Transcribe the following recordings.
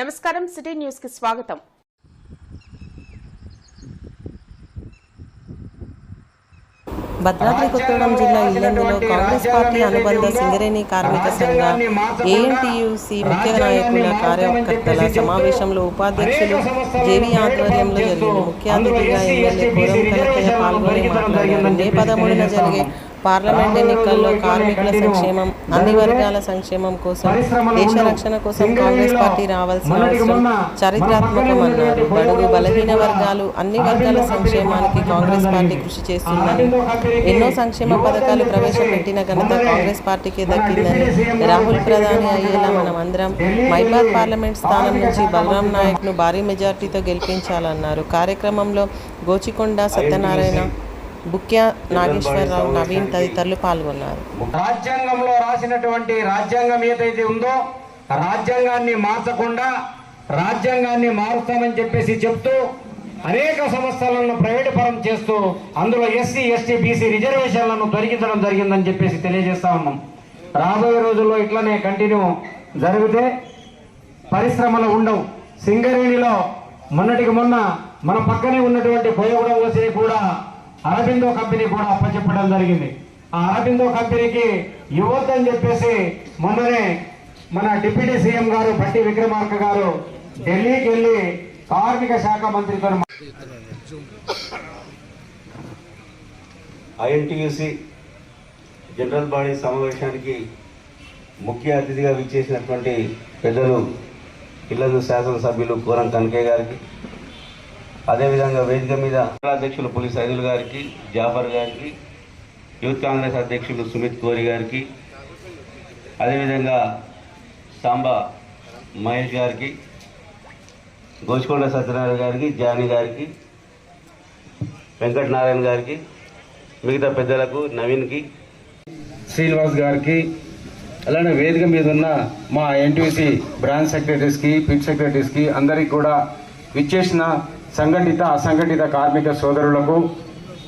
నమస్కారం సిటీ న్యూస్కి స్వాగతం. భద్రాద్రి కొత్తగూడెం జిల్లా ఇల్లందులో కాంగ్రెస్ పార్టీ అనుబంధ సింగరేణి కార్మిక సంఘ ఏఎన్టీయూసీ ముఖ్య నాయకుల కార్యకర్తల సమావేశంలో ఉపాధ్యక్షులు జేవీ ఆధ్వర్యంలో జరిగింది ముఖ్య అతిథిగా ఎమ్మెల్యే కోరం కనకయ్య పాల్గొని మాట్లాడారు. మే పదమూడున జరిగే పార్లమెంట్ ఎన్నికల్లో కార్మికుల సంక్షేమం అన్ని వర్గాల సంక్షేమం కోసం దేశ రక్షణ కోసం కాంగ్రెస్ పార్టీ రావాల్సిన అవసరం. చారిత్రాత్మకమన్నారు బడుగు బలహీన వర్గాలు. అన్ని వర్గాల సంక్షేమానికి కాంగ్రెస్ పార్టీ కృషి చేస్తుందని ఎన్నో సంక్షేమ పథకాలు ప్రవేశపెట్టిన ఘనత కాంగ్రెస్ పార్టీకే దక్కిందని రాహుల్ ప్రధాని అయ్యేలా మనం అందరం మైబాద్ పార్లమెంట్ స్థానం నుంచి బలరాం నాయక్ను భారీ మెజార్టీతో గెలిపించాలన్నారు. కార్యక్రమంలో గోచికొండ సత్యనారాయణ బుక్య నాగేశ్వరరావు నవీన్ తదితరులు పాల్గొన్నారు. రాజ్యాంగంలో రాసినటువంటి రాజ్యాంగం ఏదైతే ఉందో రాజ్యాంగాన్ని మార్చకుండా రాజ్యాంగాన్ని మారుస్తామని చెప్పేసి చెప్తూ అనేక సంస్థలను ప్రైవేటు పరం చేస్తూ అందులో ఎస్సీ ఎస్టీ బీసీ రిజర్వేషన్లను తొలగించడం జరిగిందని చెప్పేసి తెలియజేస్తా ఉన్నాం. రాబోయే రోజుల్లో ఇట్లనే కంటిన్యూ జరిగితే పరిశ్రమలు ఉండవు. సింగరేణిలో మొన్నటికి మొన్న మన పక్కనే ఉన్నటువంటి కోయగూడ ఓసీ కూడా అరబిందో కంపెనీ కూడా అప్పచెప్పడం జరిగింది. ఆ అరబిందో కంపెనీకి ఇవ్వద్దని చెప్పేసి మొన్ననే మన డిప్యూటీ సీఎం గారు బట్టి విక్రమార్క గారు ఢిల్లీకి వెళ్ళి కార్మిక శాఖ మంత్రితో ఐఎన్టీయూసి జనరల్ బాడీ సమావేశానికి ముఖ్య అతిథిగా విచ్చేసినటువంటి పెద్దలు ఇల్లందు శాసనసభ్యులు కూరం కనకే గారికి అదేవిధంగా వేదిక మీద అధ్యక్షులు పులి సైదుల్ గారికి జాఫర్ గారికి యూత్ కాంగ్రెస్ అధ్యక్షులు సుమిత్ కోరి గారికి అదేవిధంగా సాంబా మహేష్ గారికి గోచుకొండ సత్యనారాయణ గారికి జానీ గారికి వెంకటనారాయణ గారికి మిగతా పెద్దలకు నవీన్కి శ్రీనివాస్ గారికి అలానే వేదిక మీద ఉన్న మా ఎన్టీసీ బ్రాంచ్ సెక్రటరీస్కి పిట్ సెక్రటరీస్కి అందరికీ కూడా విచ్చేసిన సంఘటిత అసంఘటిత కార్మిక సోదరులకు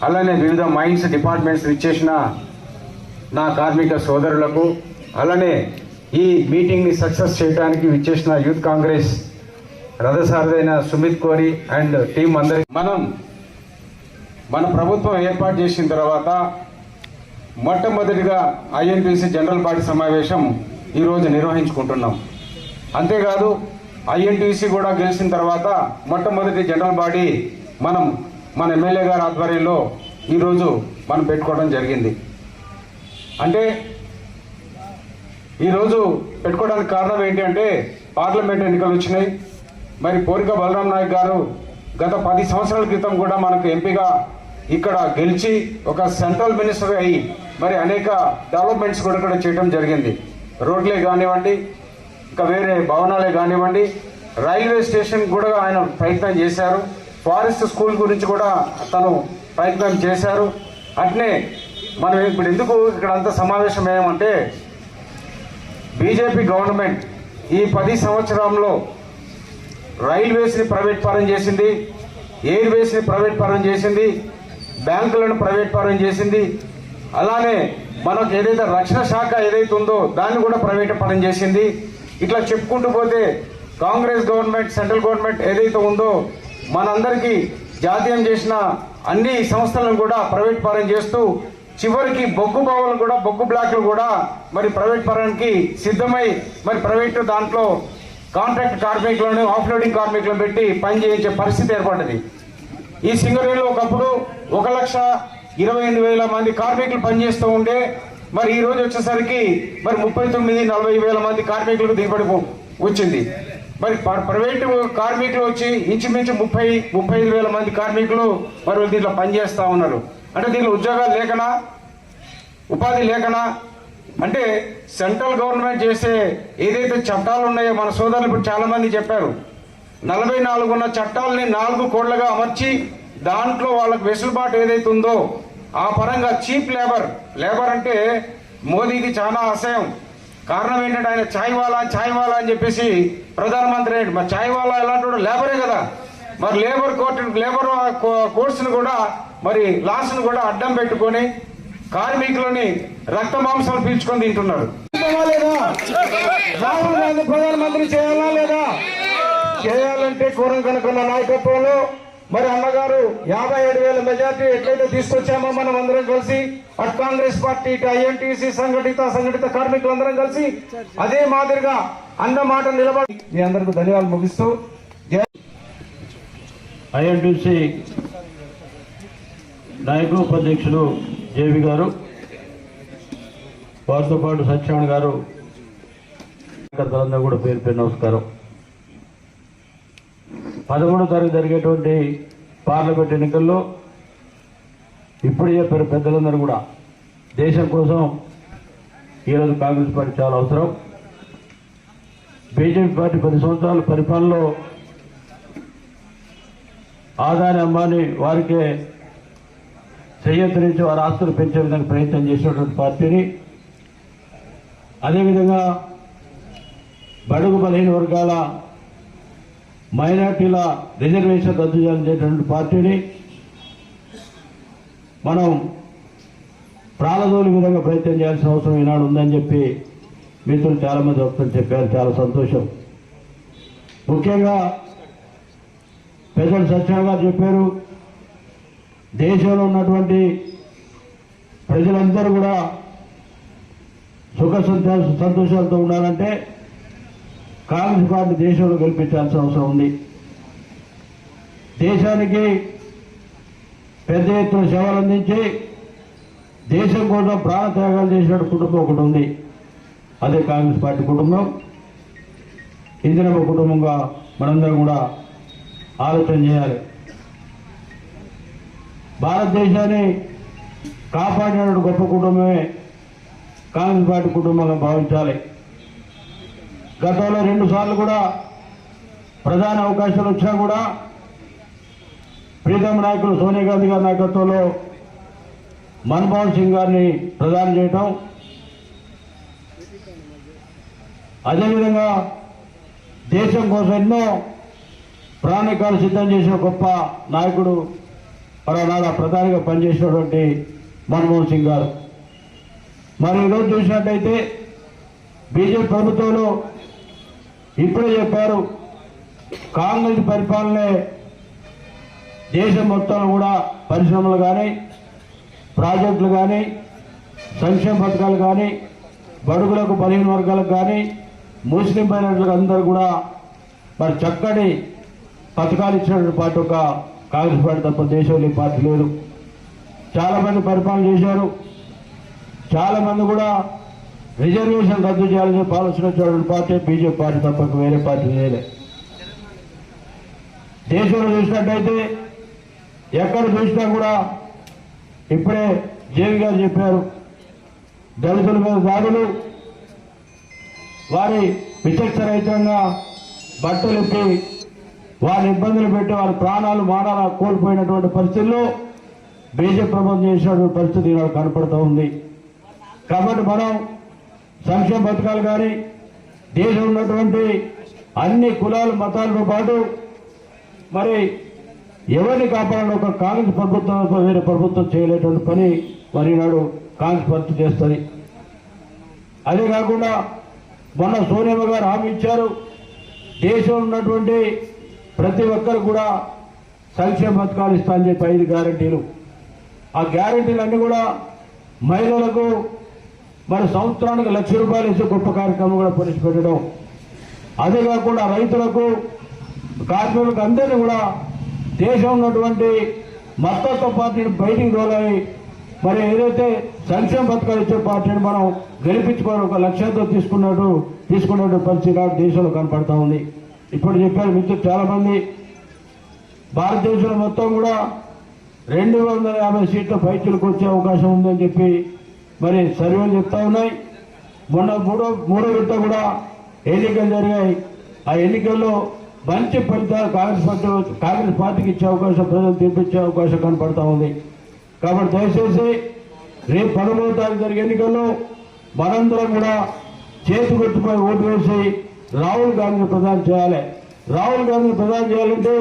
అలానే వివిధ మైన్స్ డిపార్ట్మెంట్స్ ఇచ్చేసిన నా కార్మిక సోదరులకు అలానే ఈ మీటింగ్ని సక్సెస్ చేయడానికి విచ్చేసిన యూత్ కాంగ్రెస్ రథసారథైన సుమిత్ కోరి అండ్ టీం అందరి మనం మన ప్రభుత్వం ఏర్పాటు చేసిన తర్వాత మొట్టమొదటిగా ఐఎన్టీసీ జనరల్ బాడీ సమావేశం ఈరోజు నిర్వహించుకుంటున్నాం. అంతేకాదు ఐఎన్టీసీ కూడా గెలిచిన తర్వాత మొట్టమొదటి జనరల్ బాడీ మనం మన ఎమ్మెల్యే గారి ఆధ్వర్యంలో ఈరోజు మనం పెట్టుకోవడం జరిగింది. అంటే ఈరోజు పెట్టుకోవడానికి కారణం ఏంటి అంటే పార్లమెంట్ ఎన్నికలు వచ్చినాయి. మరి పోరిక బలరాం నాయక్ గారు గత పది సంవత్సరాల క్రితం కూడా మనకు ఎంపీగా ఇక్కడ గెలిచి ఒక సెంట్రల్ మినిస్టర్ అయ్యి మరి అనేక డెవలప్మెంట్స్ కూడా ఇక్కడ చేయడం జరిగింది. రోడ్లే కానివ్వండి ఇంకా వేరే భవనాలే కానివ్వండి రైల్వే స్టేషన్ కూడా ఆయన ప్రయత్నం చేశారు. ఫారెస్ట్ స్కూల్ గురించి కూడా తను ప్రయత్నం చేశారు. అట్నే మనం ఇప్పుడు ఎందుకు ఇక్కడ అంత సమావేశం ఏమంటే బీజేపీ గవర్నమెంట్ ఈ పది సంవత్సరంలో రైల్వేస్ని ప్రైవేట్ పరం చేసింది ఎయిర్వేస్ని ప్రైవేట్ పరం చేసింది బ్యాంకులను ప్రైవేట్ పరం చేసింది. అలానే మనకు ఏదైతే రక్షణ శాఖ ఏదైతే ఉందో దాన్ని కూడా ప్రైవేట్ పరం చేసింది. ఇట్లా చెప్పుకుంటూ పోతే కాంగ్రెస్ గవర్నమెంట్ సెంట్రల్ గవర్నమెంట్ ఏదైతే ఉందో మనందరికీ జాతీయం చేసిన అన్ని సంస్థలను కూడా ప్రైవేట్ పరం చేస్తూ చివరికి బొగ్గు బావులు కూడా బొగ్గు బ్లాక్లు కూడా మరి ప్రైవేట్ పరానికి సిద్ధమై మరి ప్రైవేట్ దాంట్లో కాంట్రాక్ట్ కార్మికులను ఆఫ్లోడింగ్ కార్మికులను పెట్టి పని చేయించే పరిస్థితి ఏర్పడ్డది. ఈ సింగరేణిలో ఒకప్పుడు ఒక లక్ష ఇరవై ఎనిమిది వేల మంది కార్మికులు పనిచేస్తూ ఉండే మరి ఈ రోజు వచ్చేసరికి మరి ముప్పై తొమ్మిది నలభై వేల మంది కార్మికులకు దిగుబడి వచ్చింది. మరి ప్రైవేటు కార్మికులు వచ్చి ఇంచుమించు ముప్పై ముప్పై ఐదు వేల మంది కార్మికులు మరి దీంట్లో పనిచేస్తూ ఉన్నారు. అంటే దీంట్లో ఉద్యోగాలు లేకనా? ఉపాధి లేకనా? అంటే సెంట్రల్ గవర్నమెంట్ చేసే ఏదైతే చట్టాలు ఉన్నాయో మన సోదరులు ఇప్పుడు చాలామంది చెప్పారు. నలభై నాలుగు ఉన్న చట్టాలని నాలుగు కోట్లుగా అమర్చి దాంట్లో వాళ్ళకు వెసులుబాటు ఏదైతే ఉందో ఆ పరంగా చీప్ లేబర్ లేబర్ అంటే మోదీకి చాలా అసహ్యం. కారణం ఏంటంటే ఆయన ఛాయ్ వాలా ఛాయ్ వాలా అని చెప్పేసి ప్రధానమంత్రి ఏంటి మరి ఛాయ్ వాలా ఎలాంటి లేబరే కదా. మరి లేబర్ కోర్టు లేబర్ కోర్సును కూడా మరి లాస్ను కూడా అడ్డం పెట్టుకొని కార్మికులని రక్త మాంసాలు పీల్చుకొని తింటున్నారు. రాహుల్ గాంధీ ప్రధానమంత్రి చేయాలా లేదా? చేయాలంటే కూరం కనుకున్న నాయకత్వంలో మరి అన్నగారు యాభై ఏడు వేల మెజార్టీ ఎట్లయితే తీసుకొచ్చామో మనం అందరం కలిసి అటు కాంగ్రెస్ పార్టీ ఇటు ఐఎన్టీసీ సంఘటిత సంఘటిత కార్మికులందరం కలిసి అదే మాదిరిగా అన్న మాట నిలబడి మీ అందరికీ ధన్యవాదాలు ముగిస్తూ ఐఎన్టీసీ నాయకులు ఉపాధ్యక్షులు జేవి గారు వారితో పాటు సత్యనారాయణ గారు కార్యకర్తలందరూ కూడా పేరు పేరు నమస్కారం. పదమూడో తారీఖు జరిగేటువంటి పార్లమెంట్ ఎన్నికల్లో ఇప్పుడు చెప్పారు పెద్దలందరూ కూడా. దేశం కోసం ఈరోజు కాంగ్రెస్ పార్టీ చాలా అవసరం. బీజేపీ పార్టీ పది సంవత్సరాల పరిపాలనలో ఆదాని అమ్మాని వారికే చేయత్రించి వారి ఆస్తులు పెంచే విధంగా ప్రయత్నం చేసినటువంటి పార్టీని. అదేవిధంగా బడుగు బలహీన వర్గాల మైనార్టీల రిజర్వేషన్ రద్దు చేసేటువంటి పార్టీని మనం ప్రాణదోలి విధంగా ప్రయత్నం చేయాల్సిన అవసరం ఈనాడు ఉందని చెప్పి మిత్రులు చాలామంది వస్తుందని చెప్పారు. చాలా సంతోషం. ముఖ్యంగా పెద్దలు సత్యనారాయణ గారు చెప్పారు దేశంలో ఉన్నటువంటి ప్రజలందరూ కూడా సుఖ సంతోష సంతోషాలతో ఉండాలంటే కాంగ్రెస్ పార్టీ దేశంలో గెలిపించాల్సిన అవసరం ఉంది. దేశానికి పెద్ద ఎత్తున సేవలు అందించి దేశం కోసం ప్రాణత్యాగాలు చేసిన కుటుంబం ఒకటి ఉంది. అదే కాంగ్రెస్ పార్టీ కుటుంబం. ఇందిరమ్మ కుటుంబంగా మనందరం కూడా ఆలోచన చేయాలి. భారతదేశాన్ని కాపాడిన గొప్ప కుటుంబమే కాంగ్రెస్ పార్టీ కుటుంబంగా భావించాలి. గతంలో రెండు సార్లు కూడా ప్రధాన అవకాశాలు వచ్చినా కూడా ప్రీతమ నాయకులు సోనియా గాంధీ గారి నాయకత్వంలో మన్మోహన్ సింగ్ గారిని ప్రధానం చేయటం. అదేవిధంగా దేశం కోసం ఎన్నో ప్రాణికాలు సిద్ధం చేసిన గొప్ప నాయకుడు మరోనాడు ప్రధానిగా పనిచేసినటువంటి మన్మోహన్ సింగ్ గారు. మరి ఈరోజు చూసినట్టయితే బీజేపీ ప్రభుత్వంలో ఇప్పుడే చెప్పారు కాంగ్రెస్ పరిపాలనే దేశం మొత్తంలో కూడా పరిశ్రమలు కానీ ప్రాజెక్టులు కానీ సంక్షేమ పథకాలు కానీ బడుగులకు బలహీన వర్గాలకు కానీ ముస్లిం మైనార్టీలకు అందరూ కూడా మరి చక్కటి పథకాలు ఇచ్చినటువంటి పార్టీ ఒక కాంగ్రెస్ పార్టీ తప్ప దేశంలో పార్టీ లేదు. చాలామంది పరిపాలన చేశారు. చాలామంది కూడా రిజర్వేషన్ రద్దు చేయాలని పాలసీలో చూడని పార్టీ బీజేపీ పార్టీ తప్పక వేరే పార్టీ లేదే దేశంలో చూసినట్టయితే ఎక్కడ చూసినా కూడా ఇప్పుడే జేవి గారు చెప్పారు దళితుల మీద దాడులు వారి విచక్షరహితంగా బట్టలు ఇప్పి వారిని ఇబ్బందులు పెట్టి వారి ప్రాణాలు మానాలు కోల్పోయినటువంటి పరిస్థితుల్లో బీజేపీ ప్రభుత్వం చేసినటువంటి పరిస్థితి ఈనాడు కనపడుతూ ఉంది. కాబట్టి మనం సంక్షేమ పథకాలు కానీ దేశం ఉన్నటువంటి అన్ని కులాలు మతాలతో పాటు మరి ఎవరిని కాపాడాలని ఒక కాంగ్రెస్ ప్రభుత్వం వేరే ప్రభుత్వం చేయలేటువంటి పని మరి నాడు కాంగ్రెస్ పార్టీ చేస్తుంది. అదే కాకుండా మొన్న సోనియా గారు హామీ ఇచ్చారు. దేశంలో ఉన్నటువంటి ప్రతి ఒక్కరు కూడా సంక్షేమ పథకాలు ఇస్తా అని చెప్పి ఐదు గ్యారంటీలు. ఆ గ్యారంటీలన్నీ కూడా మహిళలకు మరి సంవత్సరానికి లక్ష రూపాయలు ఇచ్చే గొప్ప కార్యక్రమం కూడా ప్రవేశపెట్టడం. అదే కాకుండా రైతులకు కార్మికులకు అందరినీ కూడా దేశం ఉన్నటువంటి మతత్వ పార్టీని బయటికి తోలాయి మరి ఏదైతే సంక్షేమ పథకాలు ఇచ్చే పార్టీని మనం గెలిపించుకోవాలి ఒక లక్ష్యంతో తీసుకున్నట్టు తీసుకున్నట్టు పరిస్థితి నాడు దేశంలో కనపడతా ఉంది. ఇప్పుడు చెప్పారు మిత్రులు చాలామంది. భారతదేశంలో మొత్తం కూడా రెండు వందల యాభై సీట్ల పైచులకు వచ్చే అవకాశం ఉందని చెప్పి మరి సర్వేలు చెప్తా ఉన్నాయి. మొన్న మూడో మూడో విడత కూడా ఎన్నికలు జరిగాయి. ఆ ఎన్నికల్లో మంచి ఫలితాలు కాంగ్రెస్ పార్టీ కాంగ్రెస్ పార్టీకి ఇచ్చే అవకాశం ప్రజలు తీర్పిచ్చే అవకాశం కనపడతా ఉంది. కాబట్టి దయచేసి రేపు పదమూడు తారీఖు జరిగే ఎన్నికల్లో మనందరం కూడా చేతి ఓటు వేసి రాహుల్ గాంధీని ప్రధానం చేయాలి. రాహుల్ గాంధీని ప్రధానం చేయాలంటే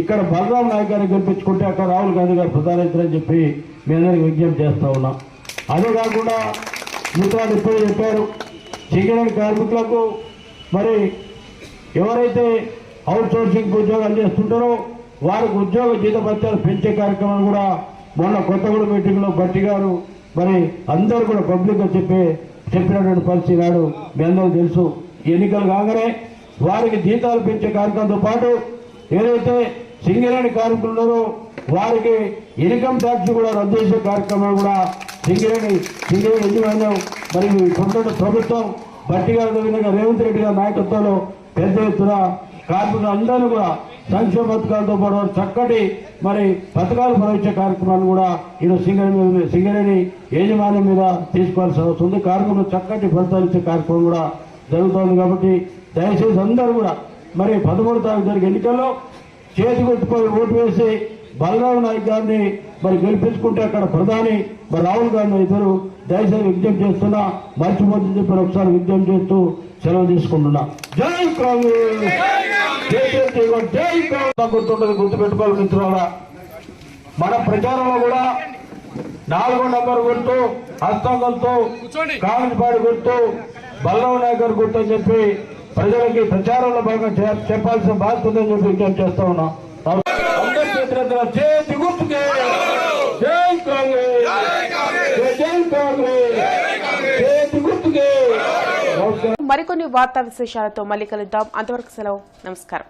ఇక్కడ బలరాం నాయక్ గారిని గెలిపించుకుంటే అక్కడ రాహుల్ గాంధీ గారు ప్రధానమవుతారని చెప్పి మీ అందరికి విజ్ఞప్తి చేస్తా ఉన్నాం. అదే కాకుండా మిత్రాలు ఇప్పుడే చెప్పారు సింగరేణి కార్మికులకు మరి ఎవరైతే అవుట్ సోర్సింగ్ ఉద్యోగాలు చేస్తుంటారో వారికి ఉద్యోగ జీతభత్యాలు పెంచే కార్యక్రమం కూడా మొన్న కొత్తగూడెం మీటింగ్లో భట్టి గారు మరి అందరూ కూడా పబ్లిక్గా చెప్పే చెప్పినటువంటి పరిస్థితి నాడు మీ అందరూ తెలుసు. ఎన్నికలు కాగానే వారికి జీతాలు పెంచే కార్యక్రమంతో పాటు ఏదైతే సింగరేణి కార్మికులు ఉన్నారో వారికి ఇన్కమ్ ట్యాక్స్ కూడా రద్దు చేసే కార్యక్రమం కూడా సింగరేణి సింగరేణి యజమాన్యం మరి ఇప్పుడున్న ప్రభుత్వం భట్టి విధంగా రేవంత్ రెడ్డి గారి నాయకత్వంలో పెద్ద ఎత్తున కార్మికులు అందరూ కూడా సంక్షేమ పథకాలతో పాటు చక్కటి మరి పథకాలు ప్రవేశ కార్యక్రమాన్ని కూడా ఈరోజు సింగరేణి సింగరేణి యాజమాన్యం మీద తీసుకోవాల్సిన అవసరం ఉంది. కార్మికులు చక్కటి ఫలితాలు ఇచ్చే కార్యక్రమం కూడా జరుగుతోంది కాబట్టి దయచేసి అందరూ కూడా మరి పదమూడు తారీఖు జరిగే ఎన్నికల్లో చేతి కొట్టుకొని ఓటు వేసి బలరాం నాయక్ గారిని మరి గెలిపించుకుంటే అక్కడ ప్రధాని మరి రాహుల్ గాంధీ ఇద్దరు దయచేసి విజ్ఞప్తి చేస్తున్నా మర్చిపోతుంది చెప్పి ఒకసారి విజ్ఞప్తి చేస్తూ సెలవు తీసుకుంటున్నా. జై కాంగ్రెస్! జై కాంగ్రెస్! గుర్తుంటుంది గుర్తుపెట్టుకోవాలి మిత్రులారా. మన ప్రచారంలో కూడా నాలుగో నంబర్ గుర్తు హస్తంగంతో కాంగ్రెస్ పార్టీ గుర్తు బలరాం నాయక్ గారు గుర్తు అని చెప్పి ప్రజలకి ప్రచారంలో భాగంగా చెప్పాల్సిన బాధ్యత ఉందని చెప్పి విజ్ఞప్తి చేస్తా ఉన్నాం. చేతులెత్తున చేతి గుర్తుకే జై కాంగ్రెస్. జై జై కాంగ్రెస్. చేతి గుర్తుకే మరికొన్ని వార్తా విశేషాలతో మళ్ళీ కలుద్దాం. అంతవరకు సెలవు. నమస్కారం.